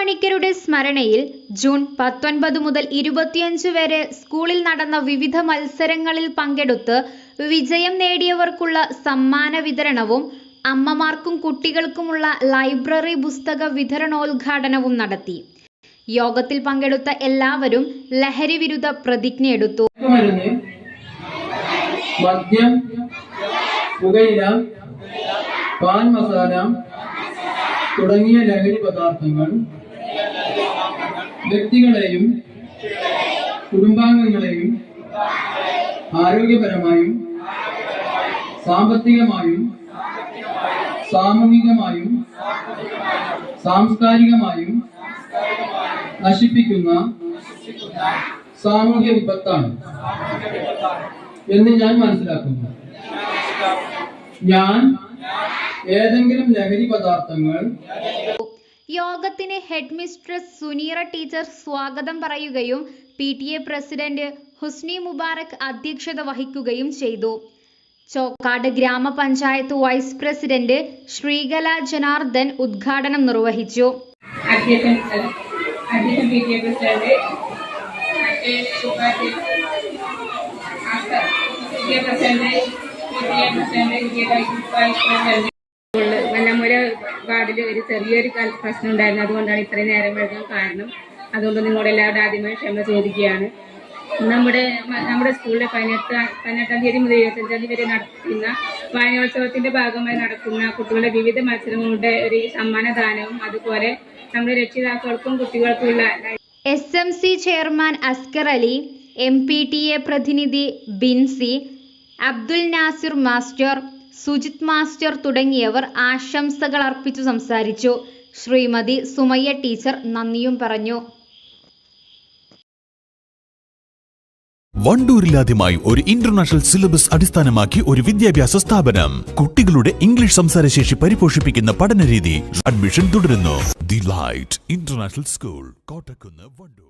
പണിക്കരുടെ സ്മരണയിൽ ജൂൺ പത്തൊൻപത് മുതൽ ഇരുപത്തിയഞ്ച് വരെ സ്കൂളിൽ നടന്ന വിവിധ മത്സരങ്ങളിൽ പങ്കെടുത്ത് വിജയം നേടിയവർക്കുള്ള സമ്മാന വിതരണവും അമ്മമാർക്കും കുട്ടികൾക്കുമുള്ള ലൈബ്രറി പുസ്തക വിതരണോദ്ഘാടനവും നടത്തി. യോഗത്തിൽ പങ്കെടുത്ത എല്ലാവരും ലഹരി വിരുദ്ധ പ്രതിജ്ഞയെടുത്തു മദ്യം പാൻ മസാല തുടങ്ങിയ ലഹരി പദാർത്ഥങ്ങൾ വ്യക്തികളെയും കുടുംബാംഗങ്ങളെയും ആരോഗ്യപരമായും സാമ്പത്തികമായും സാമൂഹികമായും സാംസ്കാരികമായും നശിപ്പിക്കുന്ന സാമൂഹ്യ വിപത്താണ് എന്ന് ഞാൻ മനസ്സിലാക്കുന്നു. ഞാൻ ഏതെങ്കിലും ലഹരി പദാർത്ഥങ്ങൾ യോഗത്തിന് ഹെഡ് മിസ്ട്രസ് സുനീറ ടീച്ചർ സ്വാഗതം പറയുകയും P T A president Husni Mubarak അധ്യക്ഷത വഹിക്കുകയും ചെയ്തു. ചോക്കാട് ഗ്രാമപഞ്ചായത്ത് വൈസ് പ്രസിഡന്റ് ശ്രീകല ജനാർദ്ദൻ ഉദ്ഘാടനം നിർവഹിച്ചു. പ്രസിഡന്റ് വാർഡിൽ ഒരു ചെറിയൊരു പ്രശ്നം ഉണ്ടായിരുന്നു അതുകൊണ്ടാണ് ഇത്രയും നേരം വൈകാൻ കാരണം. അതുകൊണ്ട് നിങ്ങളുടെ എല്ലാവരുടെ ആദ്യമായി ക്ഷമ ചോദിക്കുകയാണ്. നമ്മുടെ നമ്മുടെ സ്കൂളിലെ പതിനെട്ട് പതിനെട്ടാം തീയതി മുതൽ ഇരുപത്തഞ്ചാം തീയതി വരെ നടത്തുന്ന വായനോത്സവത്തിന്റെ ഭാഗമായി നടക്കുന്ന കുട്ടികളുടെ വിവിധ മത്സരങ്ങളുടെ ഒരു സമ്മാനദാനവും അതുപോലെ നമ്മുടെ രക്ഷിതാക്കൾക്കും കുട്ടികൾക്കുമുള്ള S M C chairman Askar Ali M P T A പ്രതിനിധി ബിൻസി അബ്ദുൽ നാസിർ മാസ്റ്റർ സുജിത് മാസ്റ്റർ തുടങ്ങിയവർ ആശംസകൾ അർപ്പിച്ചു സംസാരിച്ചു. ശ്രീമതി സുമയ്യ ടീച്ചർ നന്ദിയും പറഞ്ഞു. വണ്ടൂരിലാദ്യമായി ഒരു ഇന്റർനാഷണൽ സിലബസ് അടിസ്ഥാനമാക്കി ഒരു വിദ്യാഭ്യാസ സ്ഥാപനം. കുട്ടികളുടെ ഇംഗ്ലീഷ് സംസാരശേഷി പരിപോഷിപ്പിക്കുന്ന പഠനരീതി. അഡ്മിഷൻ തുടരുന്നു. The light international school Kottakkunnu Wandoor.